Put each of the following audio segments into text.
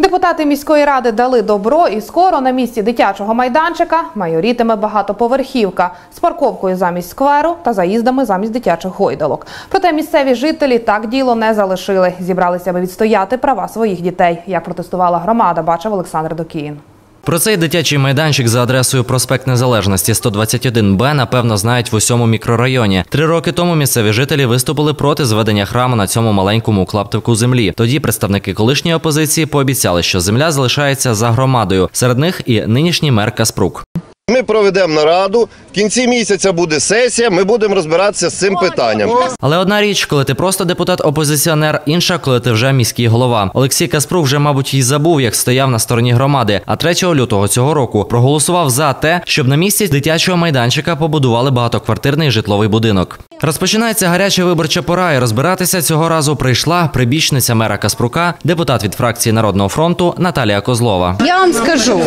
Депутати міської ради дали добро і скоро на місці дитячого майданчика майорітиме багатоповерхівка з парковкою замість скверу та заїздами замість дитячих гойдалок. Проте місцеві жителі так діло не залишили. Зібралися, би відстояти права своїх дітей. Як протестувала громада, бачив Олександр Докіїн. Про цей дитячий майданчик за адресою проспект Незалежності 121Б напевно знають в усьому мікрорайоні. Три роки тому місцеві жителі виступили проти зведення храму на цьому маленькому клаптику землі. Тоді представники колишньої опозиції пообіцяли, що земля залишається за громадою. Серед них і нинішній мер Каспрук. Ми проведемо нараду. В кінці місяця буде сесія. Ми будемо розбиратися з цим питанням. Але одна річ, коли ти просто депутат-опозиціонер, інша, коли ти вже міський голова. Олексій Каспрук вже, мабуть, і забув, як стояв на стороні громади. А 3 лютого цього року проголосував за те, щоб на місці дитячого майданчика побудували багатоквартирний житловий будинок. Розпочинається гаряча виборча пора, і розбиратися цього разу прийшла прибічниця мера Каспрука, депутат від фракції Народного фронту Наталія Козлова. Я вам скажу,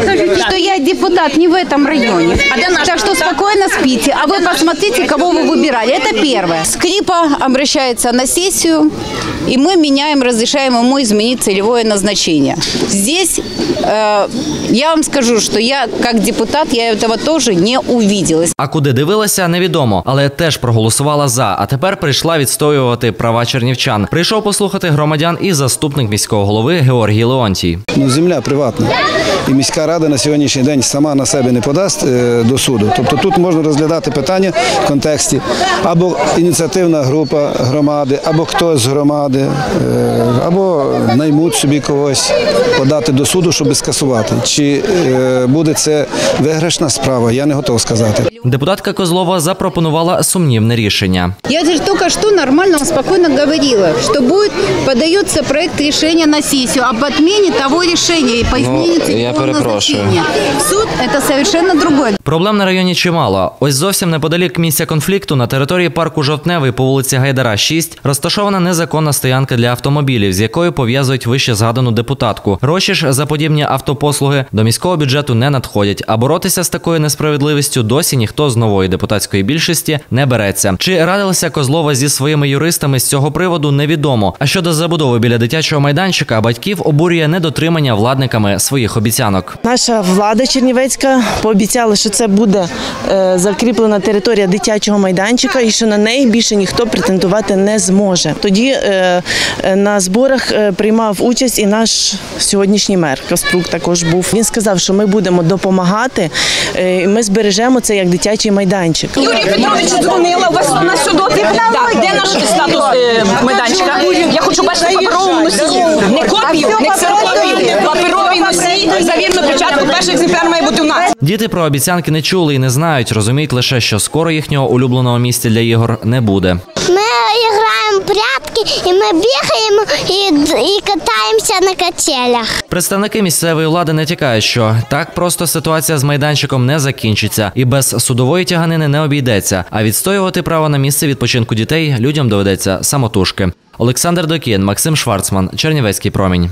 что я депутат не в этом районе. Так что спокойно спите. А вы посмотрите, кого вы выбирали. Это первое. Скрипа обращается на сессию, и мы меняем, разрешаем ему изменить целевое назначение. Здесь э, я вам скажу, что я как депутат, я этого тоже не увидела. А куди дивилася, невідомо, але теж проголосувала за. А тепер прийшла відстоювати права чернівчан. Прийшов послухати громадян і заступник міського голови Георгій Леонтій. Ну, земля приватна. І міська рада на сьогоднішній день сама на себе не подасть е, до суду. Тобто тут можна розглядати питання в контексті або ініціативна група громади, або хтось з громади, е, або наймуть собі когось подати до суду, щоб скасувати. Чи е, буде це виграшна справа, я не готов сказати. Депутатка Козлова запропонувала сумнівне рішення. Я же только что нормально, спокойно говорила, что будет подается проект решения на сессию об отмене того решения и по изменению целевого назначения. В суд это совершенно другое. Проблем на районі чимало. Ось зовсім неподалік місця конфлікту на території парку Жовтневий по вулиці Гайдара 6 розташована незаконна стоянка для автомобілів, з якою пов'язують вище згадану депутатку. Гроші ж за подібні автопослуги до міського бюджету не надходять. А боротися з такою несправедливістю досі ніхто з нової депутатської більшості не береться. Чи радилася Козлова зі своїми юристами з цього приводу, невідомо. А щодо забудови біля дитячого майданчика, батьків обурює недотримання владниками своїх обіцянок. Наша влада Чернівецька пообіцяла, що це буде е, закріплена територія дитячого майданчика і що на неї більше ніхто претендувати не зможе. Тоді е, е, на зборах приймав участь і наш сьогоднішній мер Каспрук також був. Він сказав, що ми будемо допомагати, е, і ми збережемо це як дитячий майданчик. Юрій Петрович дзвонила у вас на сюди Так, де наш статус е, майданчика? Я хочу бачити паперовому носії. Не копію, не ксерокопію. Паперовий носій, завірну печатку. Перший екземпляр має бути у нас. Діти про обіцянки не чули і не знають. Розуміють лише, що скоро їхнього улюбленого місця для ігор не буде. Ми і ми бігаємо і, і катаємося на качелях. Представники місцевої влади не тікають, що так просто ситуація з майданчиком не закінчиться і без судової тяганини не обійдеться. А відстоювати право на місце відпочинку дітей людям доведеться самотужки. Олександр Докін, Максим Шварцман, Чернівецький промінь.